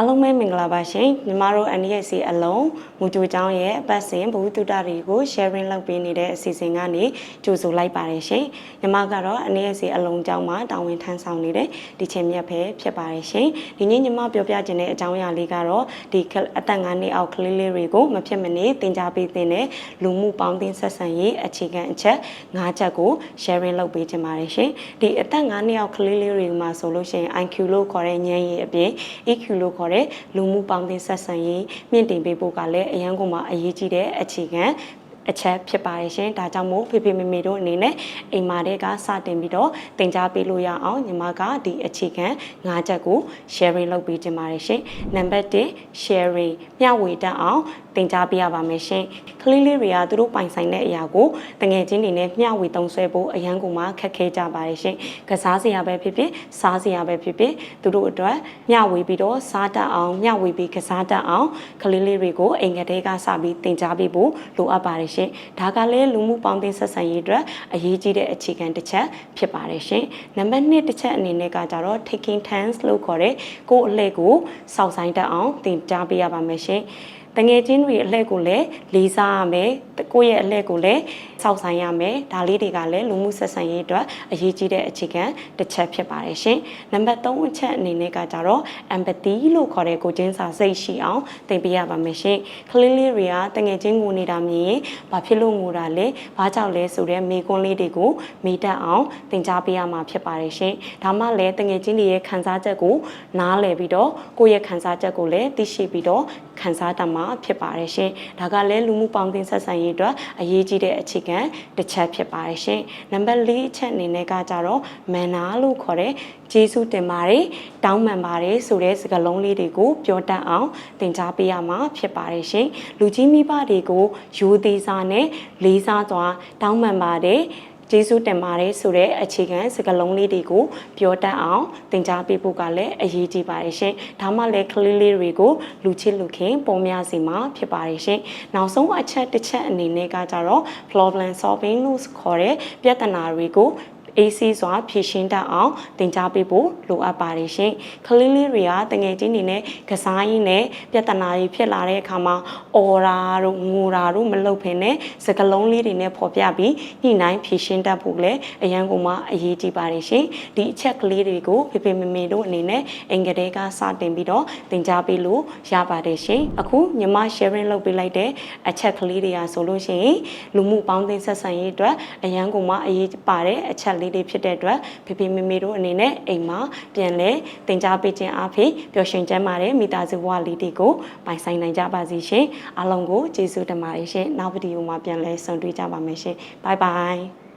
အားလုံးပဲမင်္ဂလာပါရှင်ညီမတို့ NDSC အလုံးမူကြိုကျောင်းရဲ့အပတ်စဉ်ဘဝတုဒ္ဒတွေကို sharing လုပ်ပေးနေတဲ့အစီအစဉ်ကနေကြိုဆိုလိုက်ပါတယ်ရှင်ညီမကတော့ NDSC အလုံးကျောင်းမှာတာဝန်ထမ်းဆောင်နေတဲ့ဒီချိန်မြတ်ပဲဖြစ်ပါတယ်ရှင်ဒီနေ့ညီမပြောပြခြင်းတဲ့အကြောင်းအရာလေးကတော့ဒီအသက်9နှစ်အောက်ကလေးလေးတွေကိုမဖြစ်မနေသင်ကြားပေးတဲ့လူမှုပေါင်းသင်းဆက်ဆံရေးအခြေခံအချက်၅ချက်ကို sharing လုပ်ပေးခြင်းပါတယ်ရှင်ဒီအသက်9နှစ်အောက်ကလေးလေးတွေမှာဆိုလို့ရှိရင် IQ လို့ခေါ်တဲ့ဉာဏ်ရည်အပြင် EQ လို့ခေါ်တဲ့လူမှုပေါင်းသင်းဆက်ဆံရေးမြင့်တင်ပေးဖို့ကလည်းအရန်ကုန်မှာအရေးကြီးတဲ့အခြေခံ အချက်ဖြစ်ပါတယ်ရှင်ဒါကြောင့်မို့ဖေဖေမေမေတို့အနေနဲ့အိမ်မာတွေကစတင်ပြီးတော့တင် जा ပေးလို့ရအောင်ညီမကဒီအခြေခံ၅ချက်ကို sharing လုပ်ပေးခြင်းပါတယ်ရှင်နံပါတ်1 sharing မျှဝေတတ်အောင်တင် जा ပေးရပါမယ်ရှင်ကလေးလေးတွေကသူတို့ပိုင်ဆိုင်တဲ့အရာကိုတငယ်ချင်းတွေနဲ့မျှဝေသုံးစွဲဖို့အရန်ကုန်မှာခက်ခဲကြပါတယ်ရှင်ကစားစရာပဲဖြစ်ဖြစ်စားစရာပဲဖြစ်ဖြစ်သူတို့အတွက်မျှဝေပြီးတော့စားတတ်အောင်မျှဝေပြီးကစားတတ်အောင်ကလေးလေးတွေကိုအိမ်ကလေးကစပြီးတင် जा ပေးဖို့လိုအပ်ပါတယ်ရှင် င်ဒါကလည်းလူမှုပေါင်းသင်းဆက်ဆံရေးအတွက်အရေးကြီးတဲ့အခြေခံတစ်ချက်ဖြစ်ပါတယ်ရှင်နံပါတ်1တစ်ချက်အနေနဲ့ကကြတော့ taking turns လို့ခေါ်တဲ့ကိုယ့်အလှည့်ကိုစောင့်ဆိုင်တတ်အောင်တင် जा ပေးရပါမယ်ရှင် တငယ်ချင်းတွေအလှည့်ကိုလည်းလေးစားရမယ်ကိုယ့်ရဲ့အလှည့်ကိုလည်းစောင့်ဆိုင်ရမယ်ဒါလေးတွေကလည်းလူမှုဆက်ဆံရေးအတွက်အရေးကြီးတဲ့အခြေခံတစ်ချက်ဖြစ်ပါတယ်ရှင်နံပါတ်3အချက်အနေနဲ့ကကြတော့ empathy လို့ခေါ်တဲ့ကိုချင်းစာစိတ်ရှိအောင်သင်ပေးရပါမယ်ရှင်ကလေးလေးတွေကတငယ်ချင်းကိုနေတာမြင်ရင်ဘာဖြစ်လို့ငိုတာလဲဘာကြောင့်လဲဆိုတဲ့မိကွန်းလေးတွေကိုမိတတ်အောင်သင်ကြားပေးရမှာဖြစ်ပါတယ်ရှင်ဒါမှလည်းတငယ်ချင်းတွေရဲ့ခံစားချက်ကိုနားလည်ပြီးတော့ကိုယ့်ရဲ့ခံစားချက်ကိုလည်းသိရှိပြီးတော့ ခံစားတတ်မှာဖြစ်ပါတယ်ရှင်ဒါကလည်းလူမှုပေါင်းသင်းဆက်ဆံရေးအတွက်အရေးကြီးတဲ့အခြေခံတစ်ချက်ဖြစ်ပါတယ်ရှင်နံပါတ်၄အချက်အနေနဲ့ကကြတော့မန်နာလို့ခေါ်တဲ့ကျေးဇူးတင်ပါတယ်တောင်းပန်ပါတယ်ဆိုတဲ့စကားလုံးလေးတွေကိုပြောတတ်အောင်သင်ကြားပေးရမှာဖြစ်ပါတယ်ရှင်လူကြီးမိဘတွေကိုယူသေးစားနဲ့လေးစားစွာတောင်းပန်ပါတယ် ကျေးဇူးတင်ပါတယ်ဆိုတဲ့အခြေခံစကားလုံးလေးတွေကိုပြောတတ်အောင်သင်ကြားပေးဖို့ကလည်းအရေးကြီးပါတယ်ရှင်။ဒါမှလည်းကလေးလေးတွေကိုလူချစ်လူခင်ပုံများစီမှာဖြစ်ပါတယ်ရှင်။နောက်ဆုံးအချက်တစ်ချက်အနေနဲ့ကကြတော့ problem solving လို့ခေါ်တဲ့ပြဿနာတွေကို AC စွာဖြည့်ရှင်းတတ်အောင်သင်ကြားပေးဖို့လိုအပ်ပါတယ်ရှင်။ကလေးလေးတွေကတငယ်ချင်းတွေနဲ့ကစားရင်းနဲ့ပြဿနာတွေဖြစ်လာတဲ့အခါမှာအော်ရာတို့ငိုရာတို့မလုပ်ဖ ೇನೆ စကလုံးလေးတွေနဲ့ပေါ်ပြပြီးညှိနှိုင်းဖြည့်ရှင်းတတ်ဖို့လည်းအရန်ကုန်မှအရေးကြီးပါတယ်ရှင်။ဒီအချက်ကလေးတွေကိုဖေဖေမေမေတို့အနေနဲ့အင်္ဂလိပ်ကစတင်ပြီးတော့သင်ကြားပေးလို့ရပါတယ်ရှင်။အခုညီမ sharing လုပ်ပေးလိုက်တဲ့အချက်ကလေးတွေကဆိုလို့ရှိရင်လူမှုပေါင်းသင်းဆက်ဆံရေးအတွက်အရန်ကုန်မှအရေးပါတဲ့အချက်လေးတွေဖြစ်တဲ့အတွက်ဖေဖေမေမေတို့အနေနဲ့အိမ်မှာပြန်လဲတင် जा ပေးခြင်းအဖြစ်ပျော်ရွှင်ကျမ်းမာတဲ့မိသားစုဘဝလေးတွေကိုပိုင်ဆိုင်နိုင်ကြပါစေရှင်အားလုံးကိုကျေးဇူးတင်ပါတယ်ရှင်နောက်ဗီဒီယိုမှာပြန်လဲဆုံတွေ့ကြပါမယ်ရှင်ဘိုင်ဘိုင်